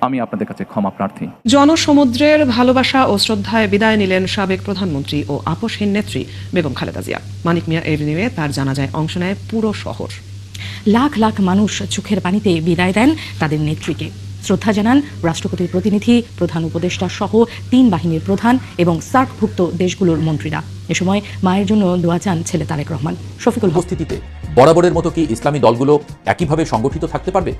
আমি আপনাদের কাছে ক্ষমা প্রার্থী। জনসমুদ্রের ভালোবাসা ও শ্রদ্ধায় বিদায় নিলেন সাবেক প্রধানমন্ত্রী ও আপসহীন নেত্রী বেগম খালেদা জিয়া। মানিক মিয়া এভিনিউয়ে তার জানাজায় অংশ নেয় পুরো শহর। লাখ লাখ মানুষ চোখের পানিতে বিদায় দেন তাদের নেত্রীকে। শ্রদ্ধা জানান রাষ্ট্রপতির প্রতিনিধি, প্রধান উপদেষ্টা সহ তিন বাহিনীর প্রধান এবং সার্কভুক্ত দেশগুলোর মন্ত্রীরা। এ সময় মায়ের জন্য দোয়া চান ছেলে তারেক রহমান। শফিকুল উপস্থিতিতে বরাবরের মতো কি ইসলামী দলগুলো একইভাবে সংগঠিত থাকতে পারবে?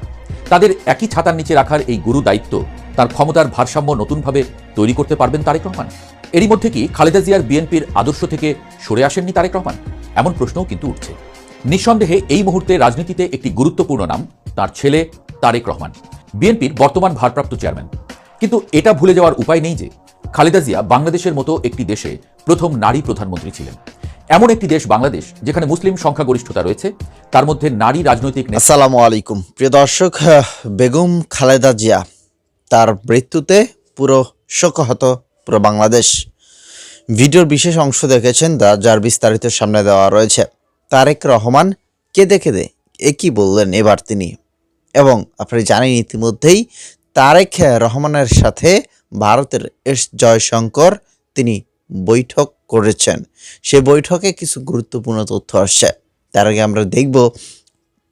তাদের একই ছাতার নিচে রাখার এই গুরু দায়িত্ব তার ক্ষমতার ভারসাম্য নতুনভাবে তৈরি করতে পারবেন তারেক রহমান। এরই মধ্যে কি খালেদা জিয়ার বিএনপির আদর্শ থেকে সরে আসেননি তারেক রহমান? এমন প্রশ্নও কিন্তু উঠছে। নিঃসন্দেহে এই মুহূর্তে রাজনীতিতে একটি গুরুত্বপূর্ণ নাম তার ছেলে তারেক রহমান। বিএনপির বর্তমান ভারপ্রাপ্ত চেয়ারম্যান। কিন্তু এটা ভুলে যাওয়ার উপায় নেই যে, খালেদা জিয়া বাংলাদেশের মতো একটি দেশে প্রথম নারী প্রধানমন্ত্রী ছিলেন। এমন একটি দেশ বাংলাদেশ যেখানে মুসলিম সংখ্যাগরিষ্ঠতা রয়েছে, তার মধ্যে নারী রাজনৈতিক নেতা আসসালামু আলাইকুম। প্রিয় দর্শক বেগম খালেদা জিয়া, তার মৃত্যুতে পুরো শোকহত পুরো বাংলাদেশ। ভিডিওর বিশেষ অংশ দেখেছেন দা যার বিস্তারিত সামনে দেওয়া রয়েছে। তারেক রহমান কে কেঁদে কেঁদে একই বললেন, এবার তিনি এবং আপনি জানেন ইতিমধ্যেই তারেক রহমানের সাথে ভারতের এস জয়শঙ্কর তিনি বৈঠক করেছেন। সে বৈঠকে কিছু গুরুত্বপূর্ণ তথ্য আসছে। তার আগে আমরা দেখব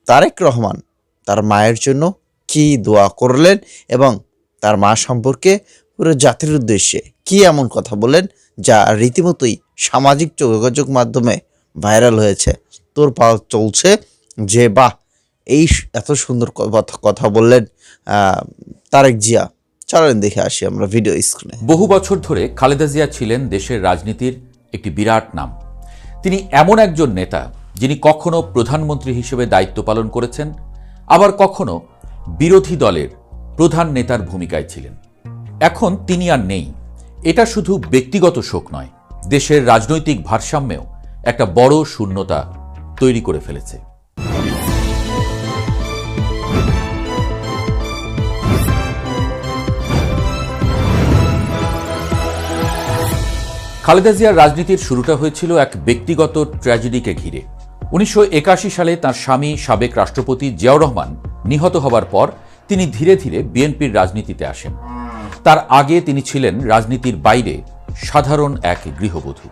তারেক রহমান তার মায়ের জন্য কি দোয়া করলেন এবং তার মা সম্পর্কে পুরো জাতির উদ্দেশ্যে কি এমন কথা বলেন যা রীতিমতোই সামাজিক যোগাযোগ মাধ্যমে ভাইরাল হয়েছে। তোর পাওয়া চলছে যে, বাহ এই এত সুন্দর কথা- বললেন তারেক জিয়া। চলেন দেখে আসি আমরা ভিডিও স্ক্রিনে বহু বছর ধরে খালেদা জিয়া ছিলেন দেশের রাজনীতির একটি বিরাট নাম। তিনি এমন একজন নেতা যিনি কখনো প্রধানমন্ত্রী হিসেবে দায়িত্ব পালন করেছেন, আবার কখনো বিরোধী দলের প্রধান নেতার ভূমিকায় ছিলেন। এখন তিনি আর নেই। এটা শুধু ব্যক্তিগত শোক নয়, দেশের রাজনৈতিক ভারসাম্যেও একটা বড় শূন্যতা তৈরি করে ফেলেছে। খালেদা জিয়ার রাজনীতির শুরুটা হয়েছিল এক ব্যক্তিগত ট্র্যাজেডিকে ঘিরে। উনিশশো একাশি সালে তার স্বামী সাবেক রাষ্ট্রপতি জিয়াউর রহমান নিহত হবার পর তিনি ধীরে ধীরে বিএনপির রাজনীতিতে আসেন। তার আগে তিনি ছিলেন রাজনীতির বাইরে সাধারণ এক গৃহবধূ।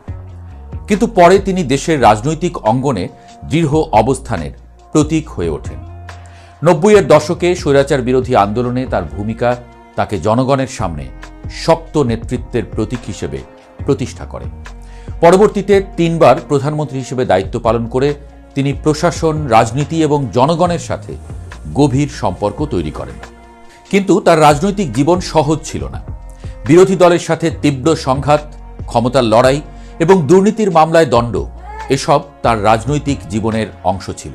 কিন্তু পরে তিনি দেশের রাজনৈতিক অঙ্গনে দৃঢ় অবস্থানের প্রতীক হয়ে ওঠেন। নব্বইয়ের দশকে স্বৈরাচার বিরোধী আন্দোলনে তার ভূমিকা তাকে জনগণের সামনে শক্ত নেতৃত্বের প্রতীক হিসেবে প্রতিষ্ঠা করে। পরবর্তীতে তিনবার প্রধানমন্ত্রী হিসেবে দায়িত্ব পালন করে তিনি প্রশাসন, রাজনীতি এবং জনগণের সাথে গভীর সম্পর্ক তৈরি করেন। কিন্তু তার রাজনৈতিক জীবন সহজ ছিল না। বিরোধী দলের সাথে তীব্র সংঘাত, ক্ষমতার লড়াই এবং দুর্নীতির মামলায় দণ্ড এসব তার রাজনৈতিক জীবনের অংশ ছিল।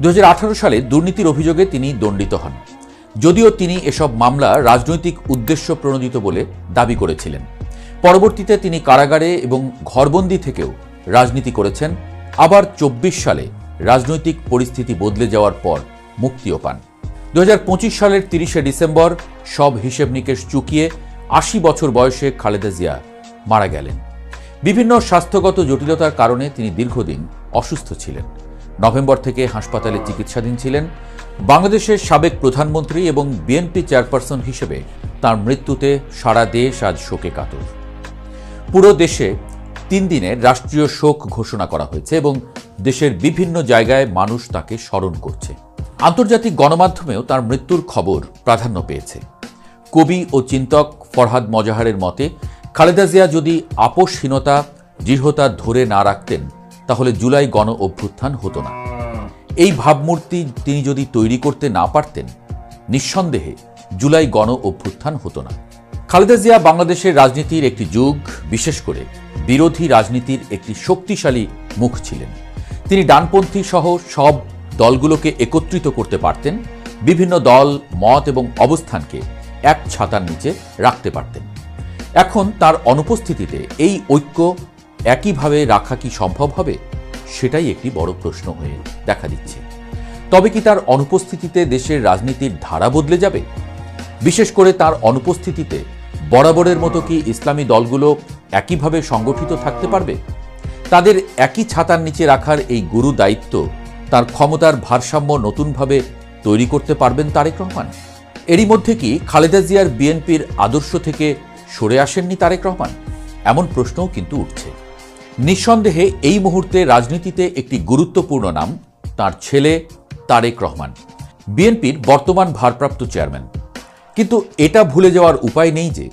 দু হাজার আঠারো সালে দুর্নীতির অভিযোগে তিনি দণ্ডিত হন। যদিও তিনি এসব মামলা রাজনৈতিক উদ্দেশ্য প্রণোদিত বলে দাবি করেছিলেন। পরবর্তীতে তিনি কারাগারে এবং ঘরবন্দি থেকেও রাজনীতি করেছেন। আবার চব্বিশ সালে রাজনৈতিক পরিস্থিতি বদলে যাওয়ার পর মুক্তিও পান। দু হাজার পঁচিশ সালের তিরিশে ডিসেম্বর সব হিসেব নিকেশ চুকিয়ে আশি বছর বয়সে খালেদা জিয়া মারা গেলেন। বিভিন্ন স্বাস্থ্যগত জটিলতার কারণে তিনি দীর্ঘদিন অসুস্থ ছিলেন। নভেম্বর থেকে হাসপাতালে চিকিৎসাধীন ছিলেন। বাংলাদেশের সাবেক প্রধানমন্ত্রী এবং বিএনপি চেয়ারপারসন হিসেবে তার মৃত্যুতে সারা দেশ আজ শোকে কাতর। পুরো দেশে তিন দিনের রাষ্ট্রীয় শোক ঘোষণা করা হয়েছে এবং দেশের বিভিন্ন জায়গায় মানুষ তাকে স্মরণ করছে। আন্তর্জাতিক গণমাধ্যমেও তার মৃত্যুর খবর প্রাধান্য পেয়েছে। কবি ও চিন্তক ফরহাদ মজাহারের মতে, খালেদা জিয়া যদি আপোষহীনতা, দৃঢ়তা ধরে না রাখতেন, তাহলে জুলাই গণ অভ্যুত্থান হতো না। এই ভাবমূর্তি তিনি যদি তৈরি করতে না পারতেন, নিঃসন্দেহে জুলাই গণ অভ্যুত্থান হতো না। খালেদা জিয়া বাংলাদেশের রাজনীতির একটি যুগ, বিশেষ করে বিরোধী রাজনীতির একটি শক্তিশালী মুখ ছিলেন। তিনি ডানপন্থী সহ সব দলগুলোকে একত্রিত করতে পারতেন, বিভিন্ন দল, মত এবং অবস্থানকে এক ছাতার নিচে রাখতে পারতেন। এখন তার অনুপস্থিতিতে এই ঐক্য একইভাবে রাখা কি সম্ভব হবে, সেটাই একটি বড় প্রশ্ন হয়ে দেখা দিচ্ছে। তবে কি তার অনুপস্থিতিতে দেশের রাজনীতির ধারা বদলে যাবে? বিশেষ করে তার অনুপস্থিতিতে বরাবরের মতো কি ইসলামী দলগুলো একইভাবে সংগঠিত থাকতে পারবে? তাদের একই ছাতার নিচে রাখার এই গুরু দায়িত্ব তার ক্ষমতার ভারসাম্য নতুনভাবে তৈরি করতে পারবেন তারেক রহমান? এরই মধ্যে কি খালেদা জিয়ার বিএনপির আদর্শ থেকে সরে আসেননি তারেক রহমান? এমন প্রশ্নও কিন্তু উঠছে। নিঃসন্দেহে এই মুহূর্তে রাজনীতিতে একটি গুরুত্বপূর্ণ নাম তার ছেলে তারেক রহমান, বিএনপির বর্তমান ভারপ্রাপ্ত চেয়ারম্যান। কিন্তু এটা ভুলে যাওয়ার উপায় নেই যে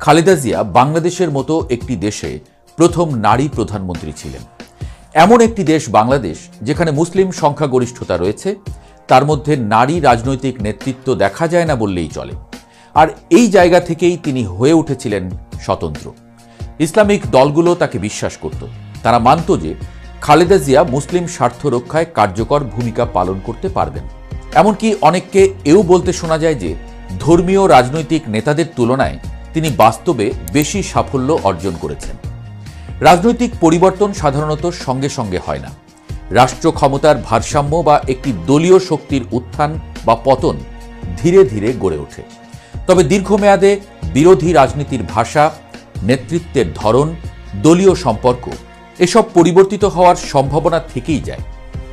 খালেদা জিয়া বাংলাদেশের মতো একটি দেশে প্রথম নারী প্রধানমন্ত্রী ছিলেন। এমন একটি দেশ বাংলাদেশ যেখানে মুসলিম সংখ্যাগরিষ্ঠতা রয়েছে, তার মধ্যে নারী রাজনৈতিক নেতৃত্ব দেখা যায় না বললেই চলে। আর এই জায়গা থেকেই তিনি হয়ে উঠেছিলেন স্বতন্ত্র। ইসলামিক দলগুলো তাকে বিশ্বাস করত। তারা মানত যে খালেদা জিয়া মুসলিম স্বার্থ রক্ষায় কার্যকর ভূমিকা পালন করতে পারবেন। এমনকি অনেককে এও বলতে শোনা যায় যে ধর্মীয় রাজনৈতিক নেতাদের তুলনায় তিনি বাস্তবে বেশি সাফল্য অর্জন করেছেন। রাজনৈতিক পরিবর্তন সাধারণত সঙ্গে সঙ্গে হয় না। রাষ্ট্র ক্ষমতার ভারসাম্য বা একটি দলীয় শক্তির উত্থান বা পতন ধীরে ধীরে গড়ে ওঠে। তবে দীর্ঘমেয়াদে বিরোধী রাজনীতির ভাষা, নেতৃত্বের ধরন, দলীয় সম্পর্ক এসব পরিবর্তিত হওয়ার সম্ভাবনা থেকেই যায়,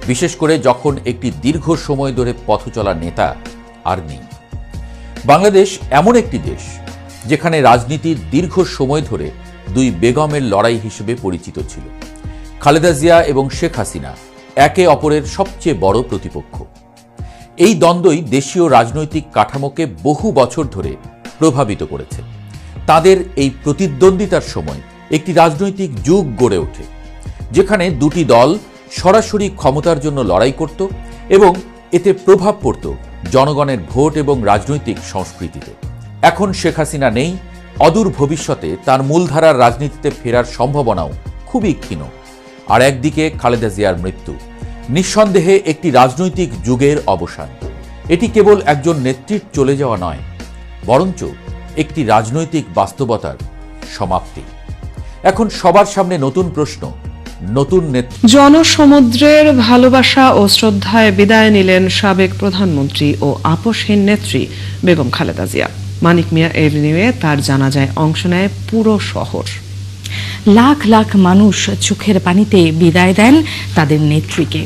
বিশেষ করে যখন একটি দীর্ঘ সময় ধরে পথ চলা নেতা আর নেই। বাংলাদেশ এমন একটি দেশ যেখানে রাজনীতি দীর্ঘ সময় ধরে দুই বেগমের লড়াই হিসেবে পরিচিত ছিল। খালেদা জিয়া এবং শেখ হাসিনা একে অপরের সবচেয়ে বড় প্রতিপক্ষ। এই দ্বন্দ্বই দেশীয় রাজনৈতিক কাঠামোকে বহু বছর ধরে প্রভাবিত করেছে। তাদের এই প্রতিদ্বন্দ্বিতার সময় একটি রাজনৈতিক যুগ গড়ে ওঠে, যেখানে দুটি দল সরাসরি ক্ষমতার জন্য লড়াই করত এবং এতে প্রভাব পড়ত জনগণের ভোট এবং রাজনৈতিক সংস্কৃতিতে। এখন শেখ হাসিনা নেই, অদূর ভবিষ্যতে তার মূলধারার রাজনীতিতে ফেরার সম্ভাবনাও খুবই ক্ষীণ। আর একদিকে খালেদা জিয়ার মৃত্যু, নিঃসন্দেহে একটি রাজনৈতিক যুগের অবসান। এটি কেবল একজন নেত্রীর চলে যাওয়া নয়, বরঞ্চ একটি রাজনৈতিক বাস্তবতার সমাপ্তি। এখন সবার সামনে নতুন প্রশ্ন, নতুন জনসমুদ্রের ভালোবাসা ও শ্রদ্ধায় বিদায় নিলেন সাবেক প্রধানমন্ত্রী ও আপসহীন নেত্রী বেগম খালেদা জিয়া। মানিক মিয়া এভিনিউয়ে তার জানাজায় অংশ নেয় পুরো শহর। লাখ লাখ মানুষ চোখের পানিতে বিদায় দেন তাদের নেত্রীকে।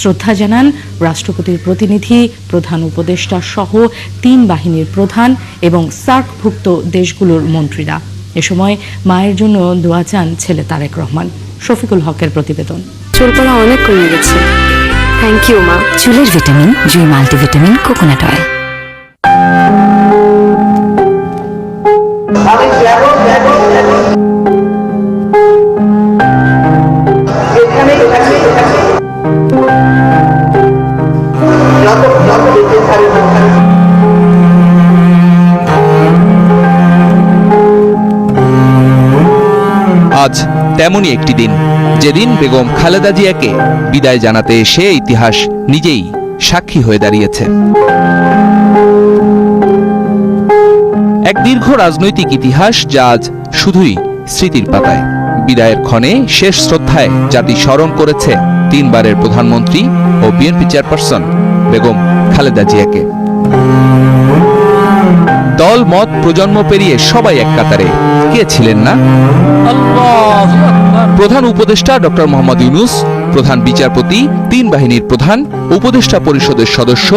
শ্রদ্ধা জানান রাষ্ট্রপতির প্রতিনিধি প্রধান উপদেষ্টা সহ তিন বাহিনীর প্রধান এবং সার্কভুক্ত দেশগুলোর মন্ত্রীরা। এ সময় মায়ের জন্য দোয়া চান ছেলে তারেক রহমান। শফিকুল হকের প্রতিবেদন। চুল পড়া অনেক কমে গেছে। থ্যাংক ইউ মা। চুলের vitamin Jui multivitamin coconut oil. আজ তেমনই একটি দিন। যেদিন বেগম খালেদা জিয়াকে বিদায় জানাতে এসে ইতিহাস নিজেই সাক্ষী হয়ে দাঁড়িয়েছে। এক দীর্ঘ রাজনৈতিক ইতিহাস যা আজ শুধুই স্মৃতির পাতায়। বিদায়ের ক্ষণে শেষ শ্রদ্ধায় জাতি স্মরণ করেছে তিনবারের প্রধানমন্ত্রী ও বিএনপি চেয়ারপারসন বেগম খালেদা জিয়াকে। দল মত প্রজন্ম পেরিয়ে সবাই এক কাতারে। কে ছিলেন না? প্রধান উপদেষ্টা ডক্টর মোহাম্মদ ইউনুস প্রধান বিচারপতি তিন বাহিনীর প্রধান উপদেষ্টা পরিষদের সদস্য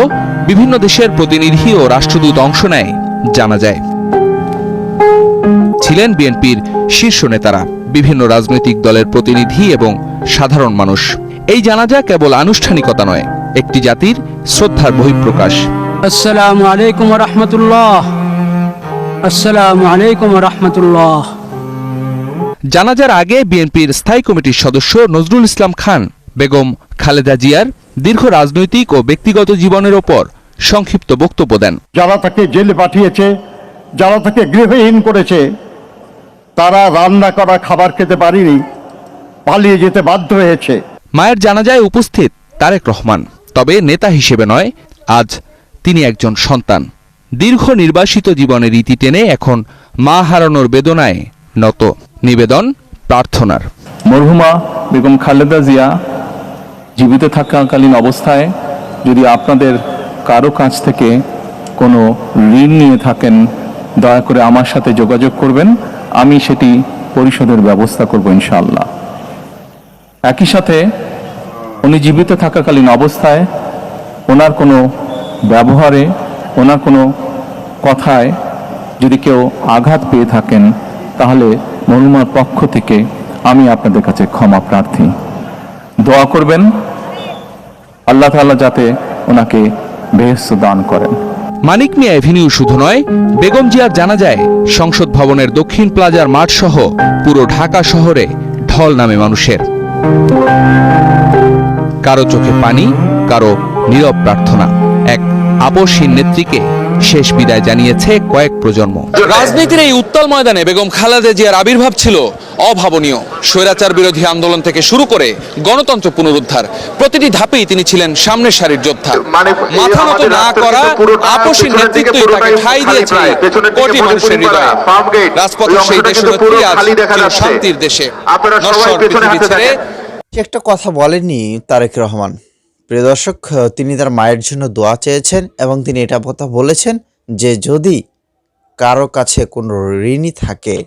বিভিন্ন দেশের প্রতিনিধি ও রাষ্ট্রদূত অংশ নেয় জানা যায়। ছিলেন বিএনপির শীর্ষ নেতারা বিভিন্ন রাজনৈতিক দলের প্রতিনিধি এবং সাধারণ মানুষ। এই জানাজা কেবল আনুষ্ঠানিকতা নয় একটি জাতির শ্রদ্ধার বহিঃপ্রকাশ। আসসালামু আলাইকুম রহমতুল্লাহ। আসসালামু আলাইকুম রহমতুল্লাহ। জানাজার আগে বিএনপির স্থায়ী কমিটির সদস্য নজরুল ইসলাম খান বেগম খালেদা জিয়ার দীর্ঘ রাজনৈতিক ও ব্যক্তিগত জীবনের ওপর সংক্ষিপ্ত বক্তব্য দেন। যারা তাকে জেলে পাঠিয়েছে যারা তাকে গৃহহীন করেছে তারা রান্না করা খাবার খেতে পারেনি পালিয়ে যেতে বাধ্য হয়েছে। মায়ের জানাজায় উপস্থিত তারেক রহমান তবে নেতা হিসেবে নয় আজ তিনি একজন সন্তান। দীর্ঘ নির্বাসিত জীবনের ইতি টেনে এখন মা হারানোর বেদনায় নত। নিবেদন, প্রার্থনার। মরহুমা বেগম খালেদা জিয়া জীবিত থাকাকালীন অবস্থায় যদি আপনাদের কারও কাছ থেকে কোনো ঋণ নিয়ে থাকেন, দয়া করে আমার সাথে যোগাযোগ করবেন। আমি সেটি পরিশোধের ব্যবস্থা করব ইনশাআল্লাহ। একই সাথে উনি জীবিত থাকাকালীন অবস্থায় ওনার কোনো ব্যবহারে ওনার কোনো কথায় যদি কেউ আঘাত পেয়ে থাকেন, তাহলে মনুমার পক্ষ থেকে আমি আপনাদের কাছে ক্ষমা প্রার্থী। দোয়া করবেন, আল্লাহ তাআলা যাতে ওনাকে বেহেস্ত দান করেন। মানিক মিয়া এভিনিউ শুধু নয়, বেগম জিয়ার জানা যায়, সংসদ ভবনের দক্ষিণ প্লাজার মাঠ সহ পুরো ঢাকা শহরে ঢল নামে মানুষের। কারও চোখে পানি, কারও নীরব প্রার্থনা, এক আপসহীন নেত্রীকে শেষ বিদায় জানিয়েছে কয়েক প্রজন্ম। রাজনীতির এই উত্তাল ময়দানে বেগম খালেদা জিয়ার আবির্ভাব ছিল অভাবনীয়। স্বৈরাচার বিরোধী আন্দোলন থেকে শুরু করে গণতন্ত্র পুনরুদ্ধার। প্রতিটি ধাপেই তিনি ছিলেন সামনের সারির যোদ্ধা। মাথা নত না করা আপসী নেতৃত্বই তাকে ঠাই দিয়েছে কোটি মানুষের হৃদয়ে রাজপথের সেই দেশের নেত্রী আজ শান্তির দেশে। নশ্বর পৃথিবী ছেড়ে একটা কথা বলেননি তারেক রহমান। প্রিয় দর্শক, তিনি তার মায়ের জন্য দোয়া চেয়েছেন এবং তিনি এটা কথা বলেছেন যে যদি কারও কাছে কোনো ঋণই থাকে,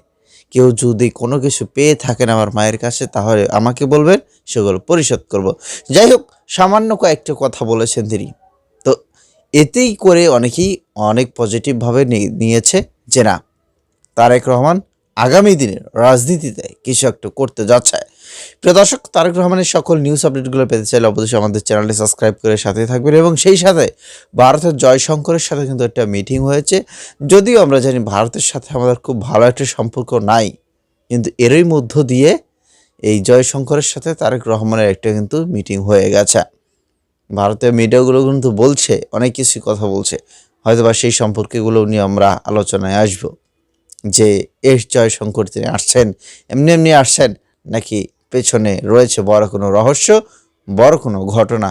কেউ যদি কোনো কিছু পেয়ে থাকেন আমার মায়ের কাছে, তাহলে আমাকে বলবেন, সেগুলো পরিশোধ করব। যাই হোক, সামান্য কয়েকটা কথা বলেছেন তিনি। তো এতেই করে অনেকেই অনেক পজিটিভভাবে নিয়েছে যে না, তারেক রহমান আগামী দিনের রাজনীতিতে কিছু একটা করতে যাচ্ছে। প্রিয় দর্শক, তারেক রহমানের সকল নিউজ আপডেটগুলো পেতে চাইলে অবশ্যই আমাদের চ্যানেলটি সাবস্ক্রাইব করে সাথে থাকবেন এবং সেই সাথে ভারতের জয়শঙ্করের সাথে কিন্তু একটা মিটিং হয়েছে। যদিও আমরা জানি ভারতের সাথে আমাদের খুব ভালো একটা সম্পর্ক নাই, কিন্তু এরই মধ্য দিয়ে এই জয়শঙ্করের সাথে তারেক রহমানের একটা কিন্তু মিটিং হয়ে গেছে। ভারতের মিডিয়াগুলো কিন্তু বলছে, অনেক কিছু কথা বলছে। হয়তোবা সেই সম্পর্কগুলো নিয়ে আমরা আলোচনায় আসব যে এস জয়শঙ্কর তিনি আসছেন, এমনি এমনি আসছেন নাকি পেছনে রয়েছে বড় কোনো রহস্য বড় কোনো ঘটনা।